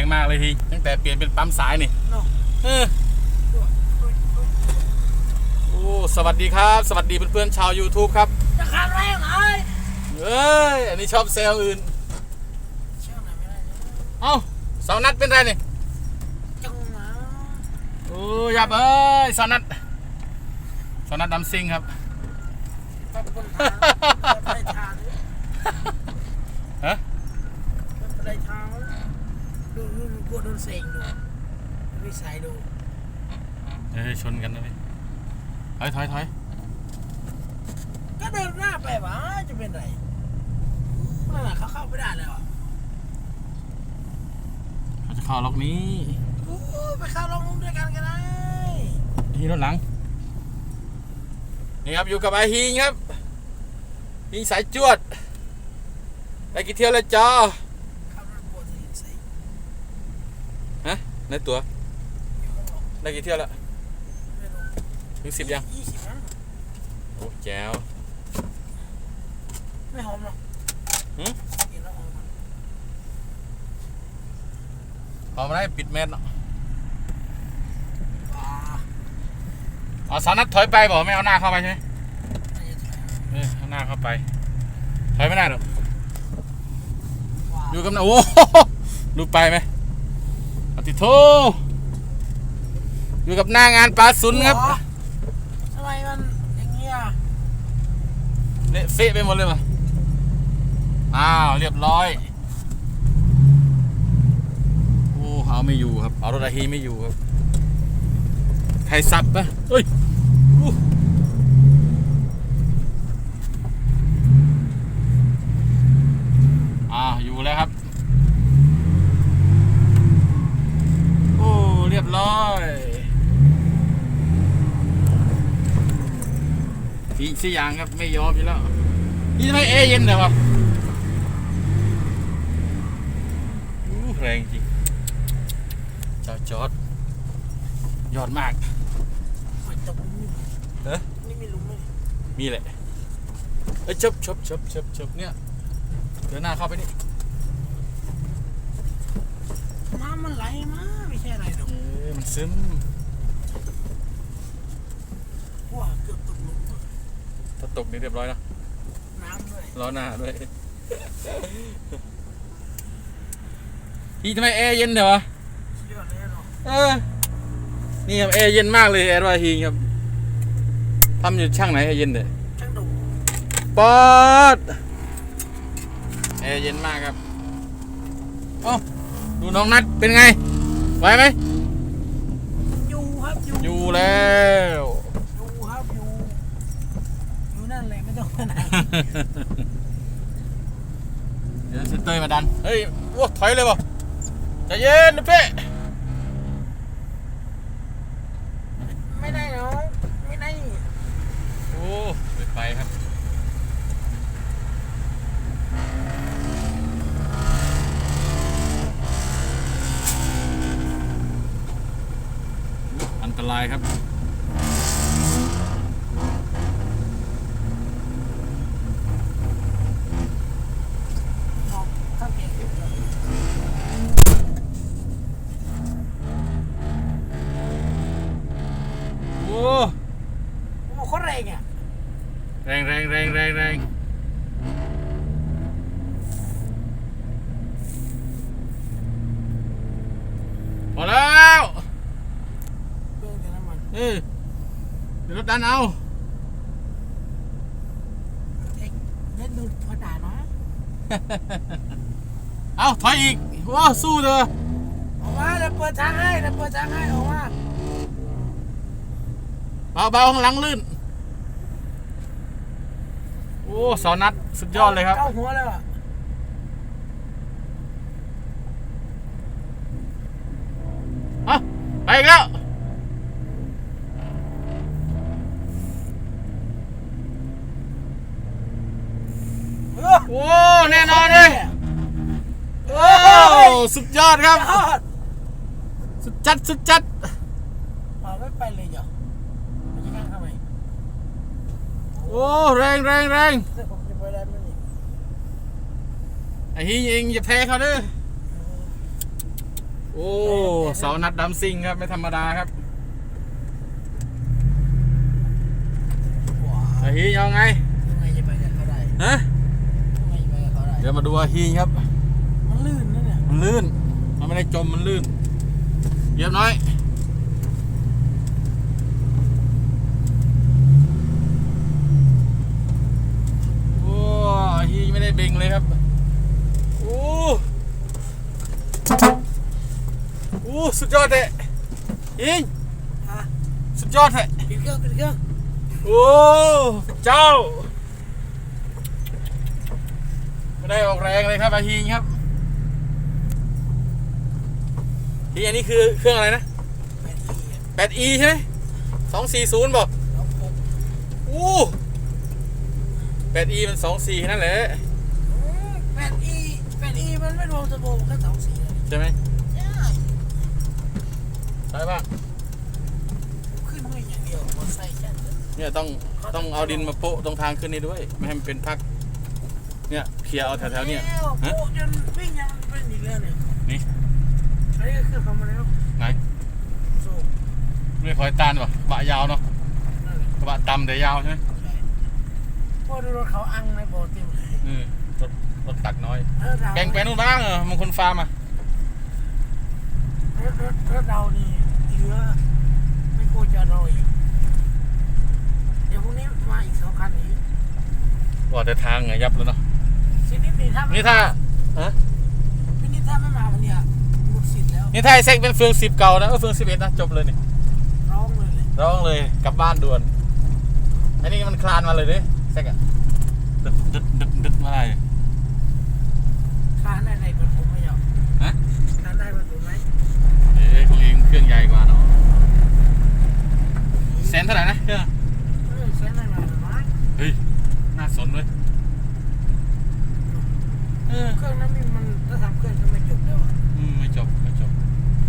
รงมากเลยทีตั้งแต่เปลี่ยนเป็นปั๊มสายนี่เนาะเออโอ้สวัสดีครับ สวัสดีเพื่อนๆชาว YouTube ครับจะขาดแรงไหนเอ้ยอันนี้ชอบเซลล์อื่นเชื่อไหนไม่ได้นะเอ้าสาวนัดเป็นไรนี่จังหวะโอ้ยับเอ้ยสาวนัดสาวนัดดำซิงครับปรับบนทางไปทาง ฮะ ไปทางดู ดูดูกลัวโดนเซ็งดูวิสัยดูเอ้ยชนกันนะพี่ถอยถอยถอยก็เดินหน้าไปวะจะเป็นไรนั่นแหละเขาเข้าไม่ได้แล้วะเขาจะเข้าล็อกนี้โอ้ไปเข้าลงมุมด้วยกันก็ได้ที่รถหลังนี่ครับอยู่กับไอฮิงครับฮิงสายจวดไปกี่เที่ยวแล้วจ้า เข้ารถปวดที่ใส่ ฮะ ในตัวอยู่ข้างหลังได้กี่เที่ยวแล้วไม่รู้ถึงสิบยังยี่สิบมั้งโอ้แจ๋วไม่หอมหรอกหืมกินแล้วหอมอะพอมาได้ปิดแมสเนาะว้าอ๋อสาวนัดถอยไปบอกไม่เอาหน้าเข้าไปใช่ไหมน่าจะใช่เออเอาหน้าเข้าไป ถอยไม่ได้หรอกว้าอยู่กับหน้าโอ้โหดูไปไหม อติโทอยู่กับหน้างานปลาสุนครับหัวทำไมมันอย่างเงี้ยเละเฟะไปหมดเลยมาอ้าวเรียบร้อย โอ้เอาไม่อยู่ครับ เอารถไอฮีไม่อยู่ครับใครสับปะเฮ้ยอู้อ่าอยู่แล้วครับ โอ้ เรียบร้อย อีกสี่อย่างครับ ไม่ยอมอยู่แล้ว นี่ทำไมเอเย็นเหรอวะอู้แรงจริงจอดจอดยอดมากมันจะมุ้งเอ๊ะนี่ไม่รู้ไหมมีแหละเอ้ยชบชบชบชบชบเนี่ยเดินหน้าเข้าไปนี่น้ำมันไหลมาไม่ใช่อะไรหรอกเอ้ยมันซึม ว้าเกือบตกหลุมอะ ถ้าต กนี่เรียบร้อยนะน้ำด้วยล้อหน้าด้วยพี่ทำไมแอร์เย็นเดี๋ยววะสุดยอดเลยเนาะเออนี่ครับแอร์เย็นมากเลยแอร์วาฮีครับทำอยู่ช่างไหนแอร์เย็นเด้อช่างดุปอดแอร์เย็นมากครับโอ้าดูน้องนัดเป็นไงไหวไหมอยู่ครับอยู่อยู่แล้ว อยู่ครับอยู่อยู่นั่นแหละไม่ต้องไปไหน เดี๋ยวเซนเตอร์มาดัน เฮ้ยโอ้ถอยเลยป่ะใจเย็นนะเพ่ไม่ได้เนาะไม่ได้ โอ้ไปไปครับอันตรายครับ มองข้างเกียงอยู่เลย โอ้ โอ้โคตรแรงอะ แรงแรงแรงแรงแรงพอแล้ว เบื้องแต่น้ำมัน เออเดี๋ยวรถดันเอาเอ็กเล่นดูพอด่าเนาะเอาถอยอีกว้าวสู้เถอะออกมาเดี๋ยวเปิดทางให้เดี๋ยวเปิดทางให้ออกมาเบาๆข้างหลังลื่น โอ้เสานัดสุดยอดเลยครับ เข้าหัวแล้วอะเอาไปอีกแล้ว เออ โอ้ แน่นอนเลย โอ้ สุดยอดครับ ยอดสุดจัดสุดจัดมาไม่ไปเลยเหรอมันจะนั่งทำไมโอ้แรงแรงแรงเดี๋ยวผมจะไปได้ไหมนี่ไอ้ฮิงเองอย่าแพ้เขาเด้อโอ้เสานัดดำซิงครับไม่ธรรมดาครับว้าอาฮีเอาไงยังไงจะไปกับเขาได้ฮะยังไงจะไปกับเขาได้เดี๋ยวมาดูอาฮีครับ มันลื่นนะเนี่ย มันลื่น มันไม่ได้จมมันลื่นเหยียบน้อย โอ้อาฮีไม่ได้เบ่งเลยครับ โอ้โอ้สุดยอดเลยยิงฮะสุดยอดเลยปิดเครื่องปิดเครื่องโอ้เจ้า ไม่ได้ออกแรงเลยครับอาฮีครับ ฮีอันนี้คือเครื่องอะไรนะแปดอี 8e ใช่ไหม240บอกแล้วผมโอ้ 8e มัน24แค่นั้นแหละแปดอีแปดอีมันไม่รวมสโบแค่สองสีเลยใช่ไหมใช่ใช่ป่ะขึ้นด้วยอย่างเดียวมอไซค์จัดเลยเนี่ยต้องต้องเอาดินมาโปะตรงทางขึ้นนี้ด้วย ไม่ให้มันเป็นพัก เนี่ยเคลียร์เอาแถวๆเนี่ยแล้วฮะโอ้จนวิ่งยังเป็นอีกแล้วเนี่ยนี่ อันนี้ก็คือเขามาแล้วไหนโซ่ไม่คอยตานป่ะบะยาวเนาะนั่นแหละกระบะต่ำแต่ยาวใช่ไหมใช่พวกรถเขาอังในโบเต็มเลยอืมรถรถตักน้อย เออเราแบ่งไปนู่นบ้างเหรอมันคนฟาร์มอะรถรถรถเรานี่เหลือไม่โกลัวจะรออีกเดี๋ยวพรุ่งนี้มาอีกสองคันอีกว่าแต่ทางไงยับแล้วเนาะทีนี้นี่ถ้าไม่นี่ถ้าฮะทีนี้ถ้าไม่มาวันเนี้ยหมด สิทธิ์แล้วนี่ถ้าไอ้เซ็กเป็นเฟืองสิบเก่านะเออเฟืองสิบเอ็ดนะจบเลยนี่ร้องเลยเลยร้องเลยกลับบ้านด่วนอันนี้มันคลานมาเลยดิเซ็กอะดึดดึดดึดดึดมาเลยค้าได้ในเป็นผมไม่ยอมฮะค้าได้เป็นผมไหมเอ้ยของเองเครื่องใหญ่กว่าเนาะแสนเท่าไหร่นะเครื่องเออใช้ได้หน่อยหรือไม่เฮ้ยน่าสนเลยเออเครื่องนั้นมีมันถ้าทำเครื่อง จบไม่จบ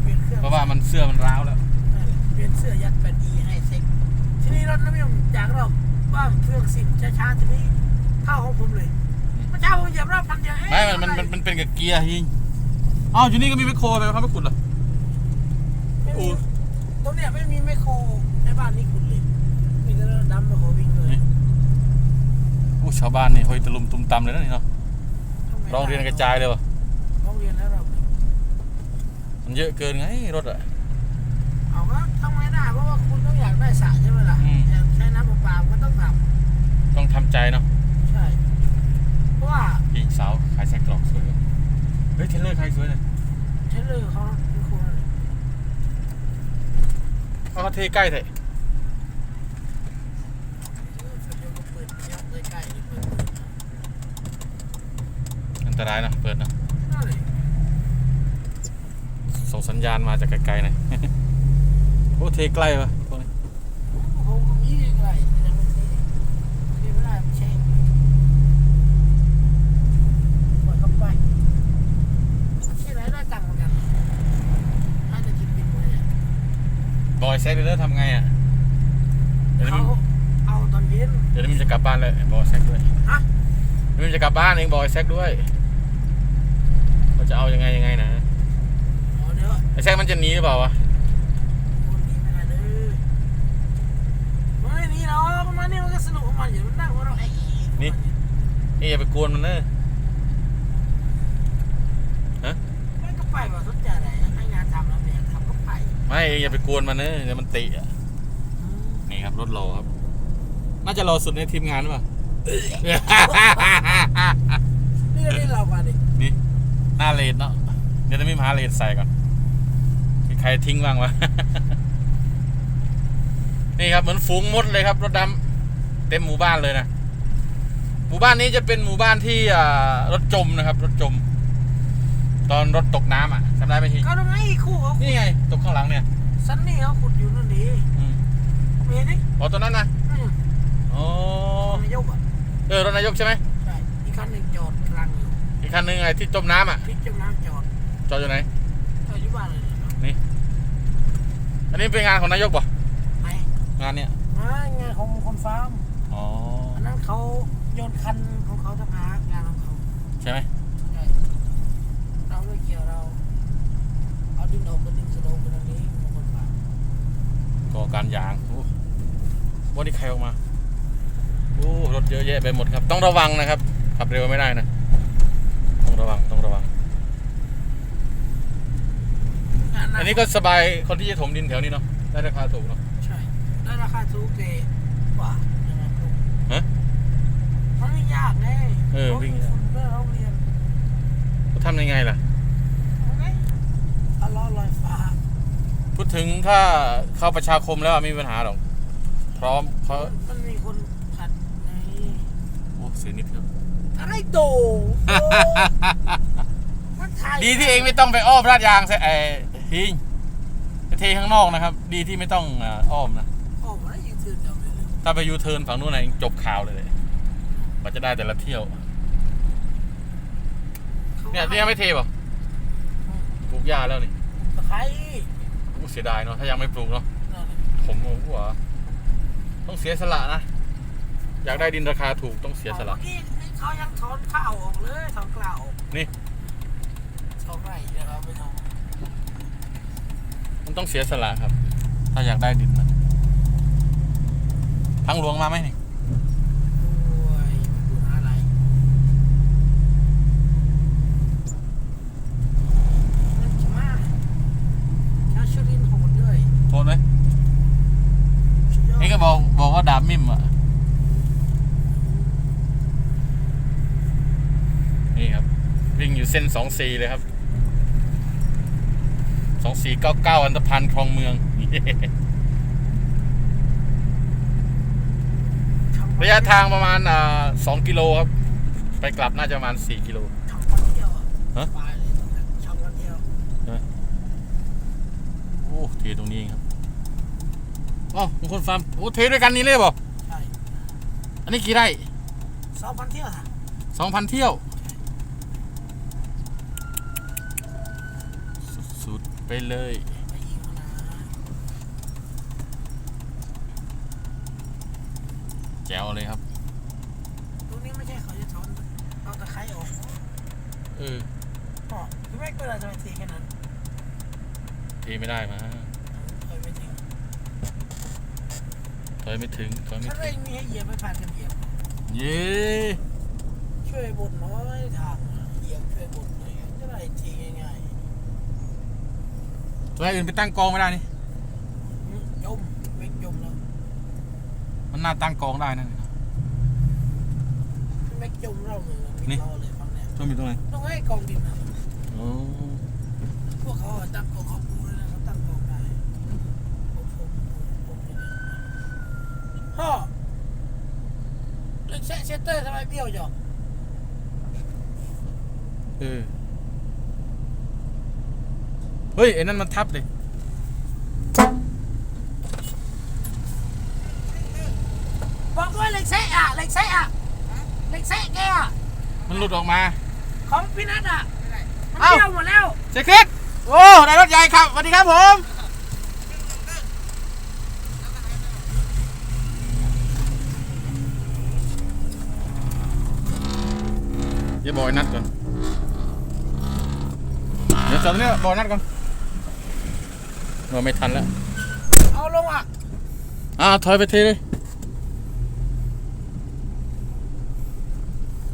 เปลี่ยนเครื่องเพราะว่ามันเสื้อมันร้าวแล้วนั่นแหละเปลี่ยนเสื้อยัดแปดอีให้เซ็กทีนี้รถน้ำมันจากเราว่าเครื่องสิบช้าๆทีนี้เข้าของผมเลยเมื่อเช้าผมเหยียบรอบพันเดียวเอ๊ะไม่มันมันมันมันเป็นกับเกียร์ฮิงอ้าวอยู่นี่ก็มีไมคโครไปเขาไม่ขุดเหรอ ไม่โอ้มีตรงเนี้ยไม่มีไมโครในบ้านนี้คุณเลยมีแต่รถดำไมโครวิ่งเลยโอ้ชาวบ้านนี่หอยตะลุมตุมตำเลยนะนี่เนาะทำไมร้องเรียนกระจายเลยวะร้องเรียนแล้วเรา มันเยอะเกินไงรถอะเอาก็ทำไงได้เพราะว่าคุณต้องอยากได้สระใช่ไหมล่ะอืม อยากใช้น้ำประปาก็ต้องทต้องทำใจเนาะำใช่ เพราะว่าหญิงสาวขายแซกกรอกสวยว่ะเฮ้ยเทเลอร์ใครสวยเลยใช้เลยเขาเป็นคนเลยเอาเขาเทใกล้เถอะเออสุดยอดก็เปิดเยอะเลยใกล้เลยเปิดอันตรายนะเปิดนะนั่นเลย ส่ งสัญญาณมาจากไกลๆหน่อยโอ้เทใกล้วะพวกนี้โอ้โหมีอะไรแต่มันเทเทไม่ได้มันเช็คปล่อยเข้าไปที่ไหนได้ตังค์เหมือนกันน่าจะคิดบินไว้เนี่ยบอยแซกเดอร์ทำไงอะเดี๋ยวนี้เขามันเอาตอนเย็นเดี๋ยวนี้มันจะกลับบ้านเลยบอยแซกด้วยฮะเดี๋ยวมันจะกลับบ้านเองบอยแซกด้วยเราจะเอายังไงยังไงนะอ๋อเดี๋ยว ไอ้แซกมันจะหนีหรือเปล่าวะคนนี้ไม่ได้เลยไม่หนี่หรอกมันนี่มันก็สนุกของมันอยู่มันนั่งของเราไอ้นี่อย่าไปกวนมันเนอะมันก็ไปว่าสนใจอะไรให้งานทำแล้วไม่อยากทำก็ไปไม่เองอย่าไปกวนมันเนอะเดี๋ยวมันติอะนี่ครับรถโลครับ น่าจะรอสุดในทีมงานหรือเปล่านี่ก็ได้เรามาดินี่หน้าเลนเนาะเดี๋ยวจะมีมาหาเลนใส่ก่อนมี ใครทิ้งบ้างวะ นี่ครับเหมือนฝูงมดเลยครับ รถดำเต็มหมู่บ้านเลยนะ หมู่บ้านนี้จะเป็นหมู่บ้านที่อ่ารถจมนะครับ รถจม ตอนรถตกน้ำอะจำได้ไหมทีก็ต้องให้คู่เขานี่ไง ตกข้างหลังเนี่ยซันนี่เขาขุดอยู่นั่นดิอืมเมียดิอ๋อตัวนั้นนะอืมอ๋อนายกอะเออรถนายกใช่ไหมใช่อีกคันหนึ่งจอดกลางอยู่อีกคันหนึงไงที่จมน้ำอะพลิกจมน้ำจอดจอดอยู่ไหน อันนี้เป็นงานของนายกป่ไงานเนี้ยงานของมงคนฟาร์มอ๋ออันนั้นเขาโยนคันของเขาจะางากงานของเขาใช่ไหมใช่เราไม่เกี่ยวเราเอาดินออกกับดินสโลว์กันอันนี้มงคนฟาร์มก่อการยางวันนี้ใครออกมาโอ้รถเยอะแยะไปหมดครับ ต้องระวังนะครับขับเร็วไม่ได้นะ ต้องระวังต้องระวัง อันนี้ก็สบายคนที่จะถมดินแถวนี้เนาะได้ราคาถูกเนาะใช่ได้ราคาถูกเกกว่ายังไงถูกฮะมันไม่ยากไงเออวิ่งรถมีฝุ่นด้วยโรงเรียนเขาทำยังไงล่ะเอาไงเอาล้อลอยฟ้าพูดถึงถ้าเข้าประชาคมแล้วอะไม่มีปัญหาหรอกพร้อมเขามันมีคนขัดไงโอ้เสียนิดครับอะไรโตโตมันถ่ายดีที่เองไม่ต้องไปอ้อมราดยางใส่ไอ้ ทิงไปเทข้างนอกนะครับ ดีที่ไม่ต้องอ่าอ้อมนะโอ้มันได้ยืนถือเดียวเลยเลยถ้าไปยูเทิร์นฝั่งนู้นนะเองจบข่าวเลยเลยกว่าจะได้แต่ละเที่ยว เนี่ยเนี่ยไม่เทป่ะปลูกหญ้าแล้วนี่ตะไคร้โอ้เสียดายเนาะถ้ายังไม่ปลูกเนาะนั่นน่ะผมโอ้โหต้องเสียสละนะ อยากได้ดินราคาถูกต้องเสียสละเมื่อกี้เขายังถอนข้าวออกเลยถอนกล่าวออกนี่สองไร่นะครับไปท มันต้องเสียสละครับ ถ้าอยากได้ดินนะทางหลวงมาไหมนี่ำโอ้ยมันดูหาอะไรนั่นจะมาชาวชุรินทร์โหดด้วยโทษไหมสุดยอดนี่ก็บอกบอกว่าดาบมิมอะ นี่ครับ วิ่งอยู่เส้นสองสีเลยครับ สองสี่เก้าเก้าอันธพันธ์คลองเมือง ระยะทางประมาณอ่าสองกิโลครับ ไปกลับน่าจะประมาณสี่กิโลช่องวันเที่ยวอะฮะไปเลยตรงนั้นช่องวันเที่ยวโอ้เทตรงนี้เองครับอ๋อบางคนฟาร์มโอ้เทด้วยกันนี่เลยบ่ใช่อันนี้กี่ไร่สองพันเที่ยวค่ะสองพันเที่ยว สุดๆ ไปเลยไปยิงนะแจ๋วเลยครับ ตรงนี้ไม่ใช่เขาจะถอนเอาตะไคร้ออกเอออ๋อไม่เป็นไรจะไปตีแค่นั้นเทไม่ได้มาเคยไม่ถึงถอยไม่ถึงถอยไม่ถ้าถึเร่งงมีให้เหยียบไม่ผ่านกันเหยียบ เย้ช่วยบนน้อยทางเหยียบช่วยบนหน่อยจะได้ทีง่าย ตัวอื่นไปตั้งกองไม่ได้นี่ๆอืมจมไม่จมแล้วมันน่าตั้งกองได้นั่น ไม่จมเราเลยนี่ เราเลยฟังเนี่ยต้องมีตรงไหนต้องให้กองดินนะโอ้พวกเขาอะตั้งกองเขาปูเลยนะเขาตั้งกองได้ผมผมผมไม่ได้พ่อเล็กเซเตอร์ทำไมเบี้ยวจังเออเฮ้ยไอ้นั่นมันทับเลยบอกด้วยเหล็กเซะอะเหล็กเซะอะเหล็กเซะแกอะมันหลุดออกมา ของพี่นัทอะมันเอ้าเบี้ยวหมดแล้วเจ๊คริกโอ้ได้รถใหญ่ครับสวัสดีครับผมเดี๋ยวบอกไอ้นัดก่อน เดี๋ยวจอดตรงนี้บอกไอ้นัดก่อน เราไม่ทันแล้ว เอาลงอะ อ่าถอยไปทีเลย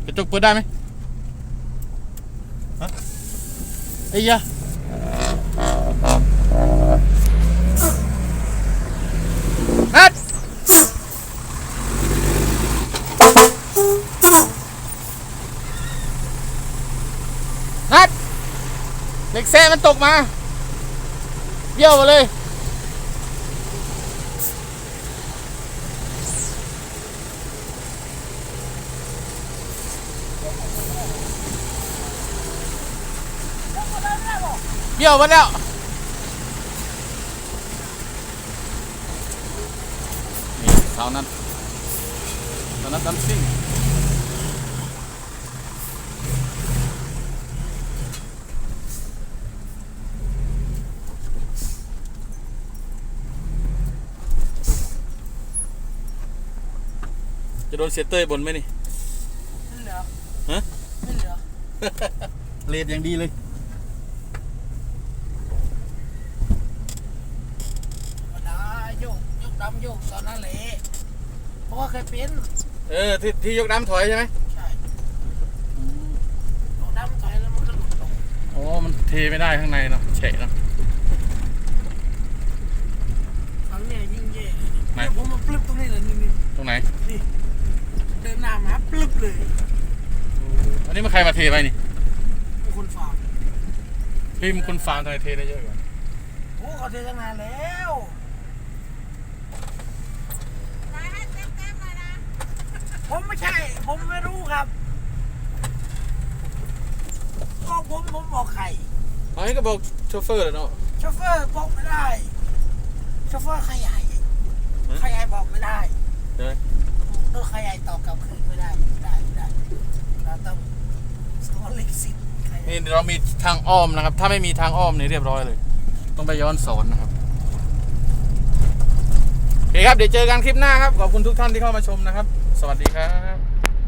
กระจกเปิดได้ไหมฮะไอ้ยะนัดนัดเด็กแซ่มันตกมา เบี้ยวมาเลยเบี้ยวมาแล้ว นี่เท่านั้นเท่านั้นดันซิ่งจะ โดนเสียเต้ยบนไหมนี่ไม่เหลือฮะไม่เหลือเลดอย่างดีเลยธรรมดาโยกดำโยกตอนนั้นแหละเพราะว่าเคยเป็นเออที่ที่ยกน้ำถอยใช่ไหมใช่โยกดำถอยแล้วมันก็หลุดลงโอ้มันเทไม่ได้ข้างในเนาะเฉะเนาะครั้งเนี้ยยิ่งแย่เลยไหนเนี่ยผมมาปลึบตรงนี้เลยนี่นี่ตรงไหนนี่เดินหน้ามาปลึบเลยอันนี้มันใครมาเทไปนี่มีคนฝากพี่มันคุณฟาร์มทำไมเทได้เยอะกว่าโอ้เขาเทตั้งนานแล้วผมไม่ใช่ ผมไม่รู้ครับก็ผมผมบอกใครอ๋อนี่ก็บอกโชเฟอร์แล้วเนาะโชเฟอร์บอกไม่ได้โชเฟอร์ขยายฮะขยายบอกไม่ได้ เดี๋ยว ก็ขยายต่อกลับคืนไม่ได้ไม่ได้ไม่ได้ เราต้องสอนเล็กสิบขยายนี่เรามีทางอ้อมนะครับ ถ้าไม่มีทางอ้อมนี่เรียบร้อยเลย ต้องไปย้อนสอนนะครับโอเคครับเดี๋ยวเจอกันคลิปหน้าครับขอบคุณทุกท่านที่เข้ามาชมนะครับ สวัสดีครับ